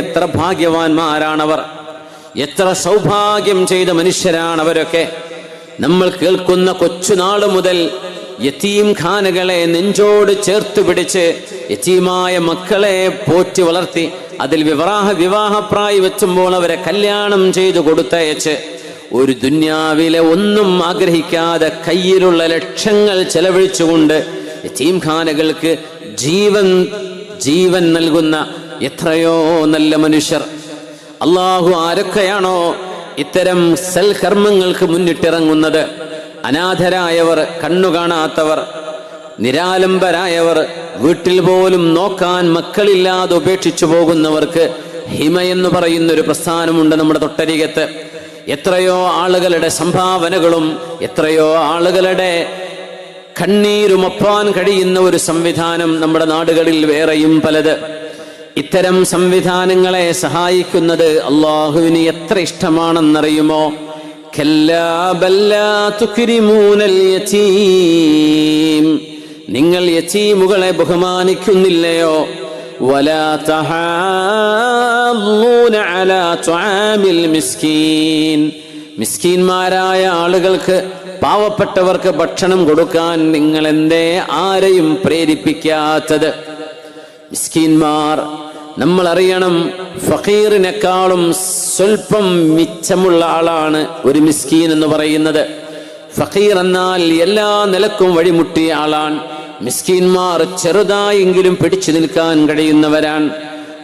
എത്ര ഭാഗ്യവാന്മാരാണവർ. എത്ര സൗഭാഗ്യം ചെയ്ത മനുഷ്യരാണവരൊക്കെ. നമ്മൾ കേൾക്കുന്ന കൊച്ചുനാൾ മുതൽ യത്തീം ഖാനകളെ നെഞ്ചോട് ചേർത്ത് പിടിച്ച് യത്തീമായ മക്കളെ പോറ്റി വളർത്തി അതിൽ വിവാഹ വിവാഹപ്രായി വെച്ചുമ്പോൾ അവരെ കല്യാണം ചെയ്തു കൊടുത്തയച്ച് ഒരു ദുന്യാവിലെ ഒന്നും ആഗ്രഹിക്കാതെ കയ്യിലുള്ള ലക്ഷങ്ങൾ ചെലവഴിച്ചുകൊണ്ട് യത്തീം ഖാനകൾക്ക് ജീവൻ ജീവൻ നൽകുന്ന എത്രയോ നല്ല മനുഷ്യർ. അള്ളാഹു ആരൊക്കെയാണോ ഇത്തരം സൽകർമ്മങ്ങൾക്ക് മുന്നിട്ടിറങ്ങുന്നത്? അനാഥരായവർ കണ്ണു കാണാത്തവർ നിരാലംബരായവർ വീട്ടിൽ പോലും നോക്കാൻ മക്കളില്ലാതെ ഉപേക്ഷിച്ചു പോകുന്നവർക്ക് ഹിമ എന്ന് പറയുന്ന ഒരു പ്രസ്ഥാനമുണ്ട് നമ്മുടെ തൊട്ടരികത്ത്. എത്രയോ ആളുകളുടെ സംഭാവനകളും എത്രയോ ആളുകളുടെ കണ്ണീരുമൊപ്പാൻ കഴിയുന്ന ഒരു സംവിധാനം നമ്മുടെ നാടുകളിൽ വേറെയും പലത്. ഇത്തരം സംവിധാനങ്ങളെ സഹായിക്കുന്നത് അള്ളാഹുവിന് എത്ര ഇഷ്ടമാണെന്നറിയുമോ? നിങ്ങൾ യച്ചീമുകളെ ബഹുമാനിക്കുന്നില്ലയോ? മിസ്കീൻമാരായ ആളുകൾക്ക് പാവപ്പെട്ടവർക്ക് ഭക്ഷണം കൊടുക്കാൻ നിങ്ങൾ എന്തേ ആരെയും പ്രേരിപ്പിക്കാത്തത്? മിസ്കീൻമാർ നമ്മൾ അറിയണം ഫക്കീറിനേക്കാളും സ്വൽപ്പം മിച്ചമുള്ള ആളാണ് ഒരു മിസ്കീൻ എന്ന് പറയുന്നത്. ഫക്കീർ എന്നാൽ എല്ലാ നിലക്കും വഴിമുട്ടിയ ആളാണ്. മിസ്കീന്മാർ ചെറുതായെങ്കിലും പിടിച്ചു നിൽക്കാൻ കഴിയുന്നവരാണ്.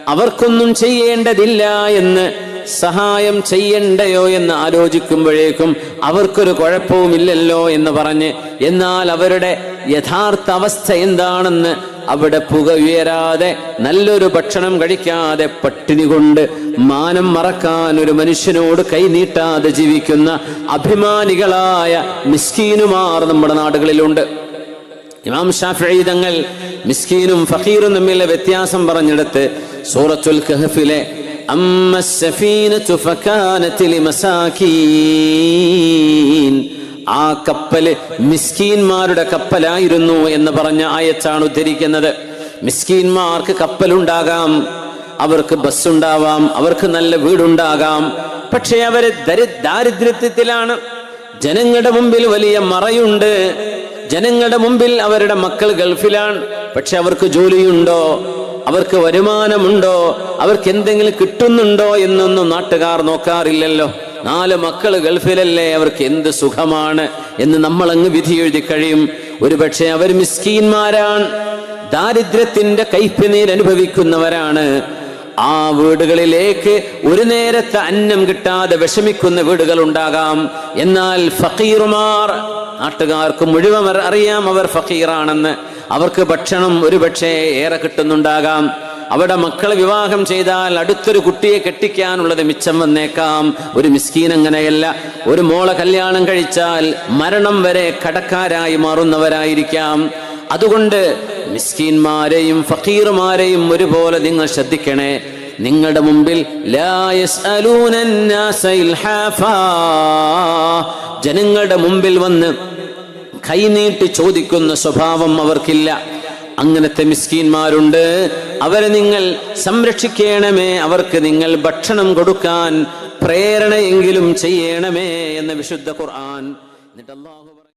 അവർക്കൊന്നും ചെയ്യേണ്ടതില്ല എന്ന് സഹായം ചെയ്യണ്ടയോ എന്ന് ആലോചിക്കുമ്പോഴേക്കും അവർക്കൊരു കുഴപ്പവുമില്ലല്ലോ എന്ന് പറഞ്ഞ് എന്നാൽ അവരുടെ യഥാർത്ഥ അവസ്ഥ എന്താണെന്ന് അവിടെ പുക ഉയരാതെ നല്ലൊരു ഭക്ഷണം കഴിക്കാതെ പട്ടിണി കൊണ്ട് മാനം മറക്കാൻ ഒരു മനുഷ്യനോട് കൈനീട്ടാതെ ജീവിക്കുന്ന അഭിമാനികളായ മിസ്കീനുമാർ നമ്മുടെ നാടുകളിലുണ്ട്. ഇമാം ഷാഫി തങ്ങൾ മിസ്കീനും ഫഹീറും തമ്മിലെ വ്യത്യാസം പറഞ്ഞെടുത്ത് സൂറത്തുൽ കഹഫിലെ അമ്മ സഫീന ചുഫക്കാനത്തിലി മസാഖീൻ ആ കപ്പൽ മിസ്കീന്മാരുടെ കപ്പലായിരുന്നു എന്ന് പറഞ്ഞ ആയച്ചാണ് ഉദ്ധരിക്കുന്നത്. മിസ്കീന്മാർക്ക് കപ്പലുണ്ടാകാം അവർക്ക് ബസ് ഉണ്ടാവാം അവർക്ക് നല്ല വീടുണ്ടാകാം. പക്ഷെ അവർ ദരി ദാരിദ്ര്യത്തിലാണ്. ജനങ്ങളുടെ മുമ്പിൽ വലിയ മറയുണ്ട്. ജനങ്ങളുടെ മുമ്പിൽ അവരുടെ മക്കൾ ഗൾഫിലാണ്. പക്ഷെ അവർക്ക് ജോലിയുണ്ടോ? അവർക്ക് വരുമാനമുണ്ടോ? അവർക്ക് എന്തെങ്കിലും കിട്ടുന്നുണ്ടോ എന്നൊന്നും നാട്ടുകാർ നോക്കാറില്ലല്ലോ. നാല് മക്കൾ ഗൾഫിലല്ലേ അവർക്ക് എന്ത് സുഖമാണ് എന്ന് നമ്മൾ അങ്ങ് വിധി എഴുതി കഴിയും. ഒരുപക്ഷെ അവർ മിസ്കീന്മാരാണ് ദാരിദ്ര്യത്തിന്റെ കൈപ്പിനീൽ അനുഭവിക്കുന്നവരാണ്. ആ വീടുകളിലേക്ക് ഒരു നേരത്തെ അന്നം കിട്ടാതെ വിഷമിക്കുന്ന വീടുകൾ ഉണ്ടാകാം. എന്നാൽ ഫക്കീറുമാർ നാട്ടുകാർക്ക് മുഴുവൻ അറിയാം അവർ ഫക്കീറാണെന്ന് അവർക്ക് ഭക്ഷണം ഒരുപക്ഷെ ഏറെ കിട്ടുന്നുണ്ടാകാം. അവിടെ മക്കളെ വിവാഹം ചെയ്താൽ അടുത്തൊരു കുട്ടിയെ കെട്ടിക്കാനുള്ളത് മിച്ചം വന്നേക്കാം. ഒരു മിസ്കീൻ അങ്ങനെയല്ല. ഒരു മോളെ കല്യാണം കഴിച്ചാൽ മരണം വരെ കടക്കാരായി മാറുന്നവരായിരിക്കാം. അതുകൊണ്ട് മിസ്കീന്മാരെയും ഫക്കീർമാരെയും ഒരുപോലെ നിങ്ങൾ ശ്രദ്ധിക്കണേ. നിങ്ങളുടെ മുമ്പിൽ ജനങ്ങളുടെ മുമ്പിൽ വന്ന് കൈനീട്ടി ചോദിക്കുന്ന സ്വഭാവം അവർക്കില്ല. അങ്ങനത്തെ മിസ്കീന്മാരുണ്ട്. അവരെ നിങ്ങൾ സംരക്ഷിക്കണമേ. അവർക്ക് നിങ്ങൾ ഭക്ഷണം കൊടുക്കാൻ പ്രേരണയെങ്കിലും ചെയ്യണമേ എന്ന് വിശുദ്ധ ഖുർആൻ. എന്നിട്ട്